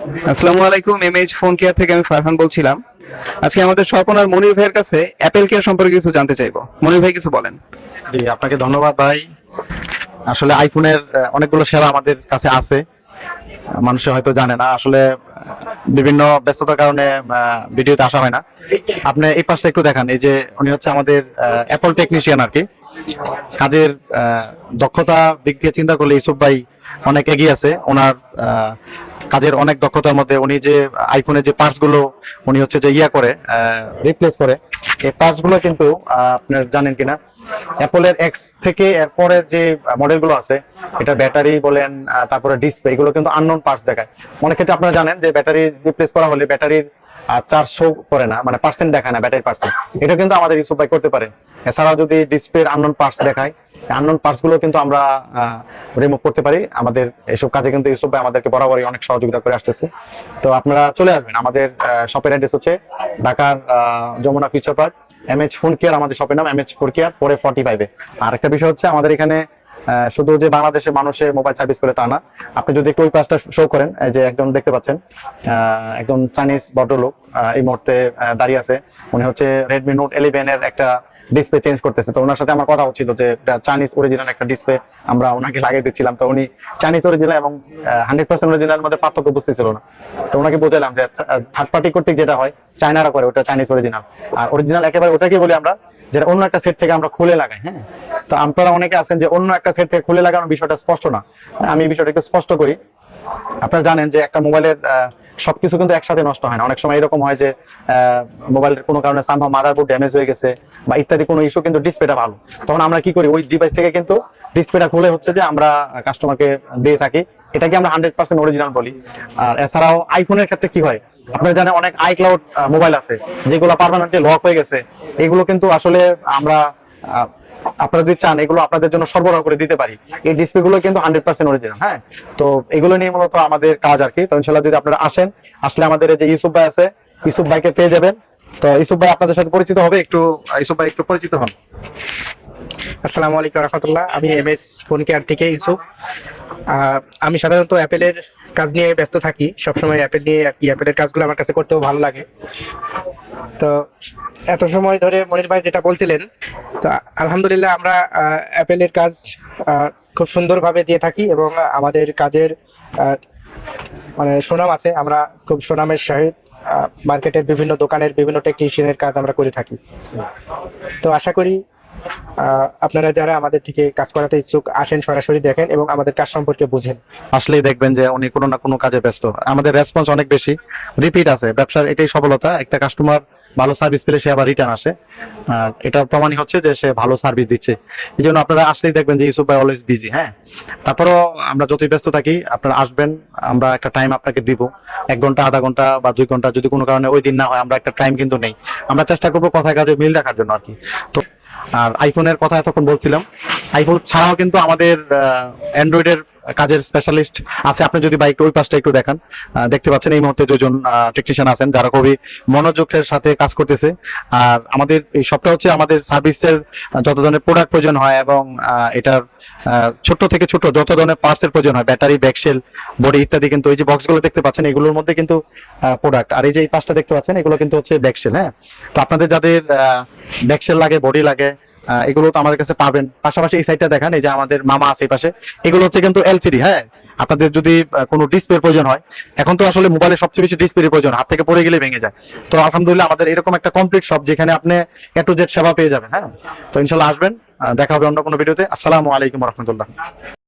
আসসালামু আলাইকুম MH phone care থেকে আমি ফারহান বলছিলাম। আজকে আমাদের স্বপন আর মনির ভাইয়ের কাছে অ্যাপেল কেয়ার সম্পর্কে কিছু জানতে চাইব। মনির ভাই, কিছু বলেন। জি, আপনাকে ধন্যবাদ ভাই। আসলে আইফোনের অনেকগুলো আমাদের কাছে আছে। মানুষে হয়তো জানে না, আসলে বিভিন্ন ব্যস্ততার কারণে ভিডিওতে আসা হয় না। আপনি এই পাশটা একটু দেখান, এই যে উনি হচ্ছে আমাদের অ্যাপল টেকনিশিয়ান আর কি। কাজের দক্ষতা দিক দিয়ে চিন্তা করলে ইউসুফ ভাই অনেক এগিয়ে আছে। ওনার কাজের অনেক দক্ষতার মধ্যে উনি যে আইফোনের যে পার্টসগুলো উনি হচ্ছে যে ইয়া করে রিপ্লেস করে, এই পার্টসগুলো কিন্তু আপনার জানেন কিনা? অ্যাপলের এক্স থেকে এরপরে যে মডেলগুলো আছে, এটা ব্যাটারি বলেন তারপরে ডিসপ্লে এগুলো কিন্তু আননোন পার্টস দেখায়। অনেক ক্ষেত্রে আপনারা জানেন যে ব্যাটারি রিপ্লেস করা হলে ব্যাটারির চার্জ শো করে না মানে পার্সেন্ট দেখায় না ব্যাটারি পার্সেন্ট এটা কিন্তু আমাদের ইউসুফ ভাই করতে পারে। এছাড়াও যদি ডিসপ্লের আননোন পার্টস দেখায় আননোন পার্টসগুলো কিন্তু আমরা রিমুভ করতে পারি। আমাদের এসব কাজে কিন্তু ইউসুফ ভাই আমাদেরকে বরাবরই অনেক সহযোগিতা করে আসতেছে। তো আপনারা চলে আসবেন। আমাদের শপের অ্যাড্রেস হচ্ছে ঢাকার Jamuna Future Park M H phone care আমাদের শপের নাম এম এইচ ফোর কেয়ার পরে ফর্টি ফাইভে আর একটা বিষয় হচ্ছে আমাদের এখানে শুধু যে বাংলাদেশের মানুষের মোবাইল সার্ভিস করে তা না, আপনি যদি একটু ওই পাশটা শো করেন যে একজন দেখতে পাচ্ছেন একজন চাইনিজ ভদ্রলোক এই মুহূর্তে দাঁড়িয়ে আছে। উনি হচ্ছে রেডমি নোট ইলেভেন এর একটা ডিসপ্লে চেঞ্জ করতেছে। তো ওনার সাথে আমার কথা হচ্ছিল যে চাইনিজ অরিজিনাল একটা ডিসপ্লে আমরা ওনাকে লাগিয়ে দিচ্ছিলাম। তো উনি চাইনিজ অরিজিনাল এবং হান্ড্রেড পার্সেন্ট অরিজিনাল মধ্যে পার্থক্য বুঝতেছিল না। তো ওনাকে বোঝালাম যে থার্ড পার্টি কর্তৃক যেটা হয় চায়নারা করে ওটা চাইনিজ অরিজিনাল আর অরিজিনাল একেবারে ওটাকে বলি আমরা যেটা অন্য একটা সেট থেকে আমরা খুলে লাগাই হ্যাঁ? তো আপনারা অনেকে আছেন যে অন্য একটা সেট থেকে খুলে লাগানোর বিষয়টা স্পষ্ট না। আমি এই একটু স্পষ্ট করি। আপনারা জানেন যে একটা মোবাইলের আহ, সবকিছু কিন্তু একসাথে নষ্ট হয় না। অনেক সময় এরকম হয় যে মোবাইলের কোনো কারণে সামহাও মাদারবোর্ড ড্যামেজ হয়ে গেছে বা ইত্যাদি কোনো ইস্যু কিন্তু ডিসপ্লেটা ভালো। তখন আমরা কি করি? ওই ডিভাইস থেকে কিন্তু ডিসপ্লেটা খুলে হচ্ছে যে আমরা কাস্টমারকে দিয়ে থাকি। এটাকে আমরা হান্ড্রেড পার্সেন্ট অরিজিনাল বলি। আর এছাড়াও আইফোনের ক্ষেত্রে কি হয়? আপনারা জানেন অনেক আইক্লাউড মোবাইল আছে, যেগুলো পার্মানেন্টলি লক হয়ে গেছে। এগুলো কিন্তু আসলে আমরা আপনারা যদি চান, এগুলো আপনাদের জন্য সরবরাহ করে দিতে পারি। এই ডিসপ্লে গুলো কিন্তু হান্ড্রেড পার্সেন্ট অরিজিনাল হ্যাঁ? তো এগুলো নিয়ে মূলত আমাদের কাজ আর কি। তো ইনশাল্লাহ যদি আপনারা আসেন, আসলে আমাদের যে ইউসুফ ভাই আছে, ইউসুফ ভাইকে পেয়ে যাবেন। তো ইউসুফ ভাই আপনাদের সাথে পরিচিত হবে, একটু, ইউসুফ ভাই একটু পরিচিত হন। আসসালামু আলাইকুম রহমতুল্লাহ, আমি এম এস ফোন কেয়ার থেকে ইউসুফ। আমি সাধারণত অ্যাপেলের কাজ নিয়ে ব্যস্ত থাকি। সবসময় অ্যাপেল নিয়ে আর কি অ্যাপেলের কাজগুলো আমার কাছে করতেও ভালো লাগে। তো এত সময় ধরে মনির ভাই যেটা বলছিলেন, তো আলহামদুলিল্লাহ আমরা অ্যাপেলের কাজ খুব সুন্দরভাবে দিয়ে থাকি এবং আমাদের কাজের মানে সুনাম আছে। আমরা খুব সুনামের সহিত মার্কেটের বিভিন্ন দোকানের বিভিন্ন টেকনিশিয়ানের কাজ আমরা করে থাকি। তো আশা করি আপনারা যারা আমাদের থেকে কাজ করাতে ইচ্ছুক, আসেন সরাসরি দেখেন এবং আমাদের কাজ সম্পর্কে বুঝেন। আসলেই দেখবেন যে উনি কোনো না কোনো কাজে ব্যস্ত। আমাদের রেসপন্স অনেক বেশি। রিপিট আছে। ব্যবসার এটাই সফলতা। একটা কাস্টমার ভালো সার্ভিস পেলে সে আবার রিটার্ন আসে। আর এটা প্রমাণই হচ্ছে যে সে ভালো সার্ভিস দিচ্ছে। এই জন্য আপনারা আসলেই দেখবেন যে ইউসুফ ভাই অলওয়েজ বিজি হ্যাঁ? তারপরও আমরা যতই ব্যস্ত থাকি, আপনারা আসবেন, আমরা একটা টাইম আপনাকে দিব। এক ঘণ্টা, আধা ঘণ্টা বা দুই ঘণ্টা যদি কোনো কারণে ওই দিন না হয়, আমরা একটা টাইম কিন্তু নেই। আমরা চেষ্টা করব কথায় কাজে মিল রাখার জন্য আর কি। তো আর আইফোনের কথা এতক্ষণ বলছিলাম। আইফোন ছাড়াও কিন্তু আমাদের অ্যান্ড্রয়েডের কাজের স্পেশালিস্ট আছে। আপনি যদি বাইকটা ওই পাশটা একটু দেখান। দেখতে পাচ্ছেন এই মুহূর্তে দুজন টেকনিশিয়ান আছেন যারা খুবই মনোযোগের সাথে কাজ করতেছে। আর আমাদের এই সবটা হচ্ছে আমাদের সার্ভিসের যত ধরনের প্রোডাক্ট প্রয়োজন হয় এবং এটার ছোট থেকে ছোট যত ধরনের পার্টস এর প্রয়োজন হয় ব্যাটারি ব্যাকশেল বডি ইত্যাদি কিন্তু এই যে বক্সগুলো দেখতে পাচ্ছেন, এগুলোর মধ্যে কিন্তু প্রোডাক্ট আর এই যে এই পাশটা দেখতে পাচ্ছেন, এগুলো কিন্তু হচ্ছে ব্যাকশেল হ্যাঁ? তো আপনাদের যাদের ব্যাকশেল লাগে বডি লাগে এগুলো তো আমাদের কাছে পাবেন। পাশাপাশি এই সাইডটা দেখান, এই যে আমাদের মামা আছে এই পাশে। এগুলো হচ্ছে কিন্তু এলসিডি হ্যাঁ? আপনাদের যদি কোনো ডিসপ্লের প্রয়োজন হয়, এখন তো আসলে মোবাইলে সবচেয়ে বেশি ডিসপ্লের প্রয়োজন, হাত থেকে পড়ে গেলে ভেঙে যায়। তো আলহামদুলিল্লাহ আমাদের এরকম একটা কমপ্লিট শপ যেখানে আপনি এ টু জেড সেবা পেয়ে যাবেন হ্যাঁ? তো ইনশাল্লাহ আসবেন দেখা হবে অন্য কোনো ভিডিওতে আসসালামু আলাইকুম রহমতুল্লাহ।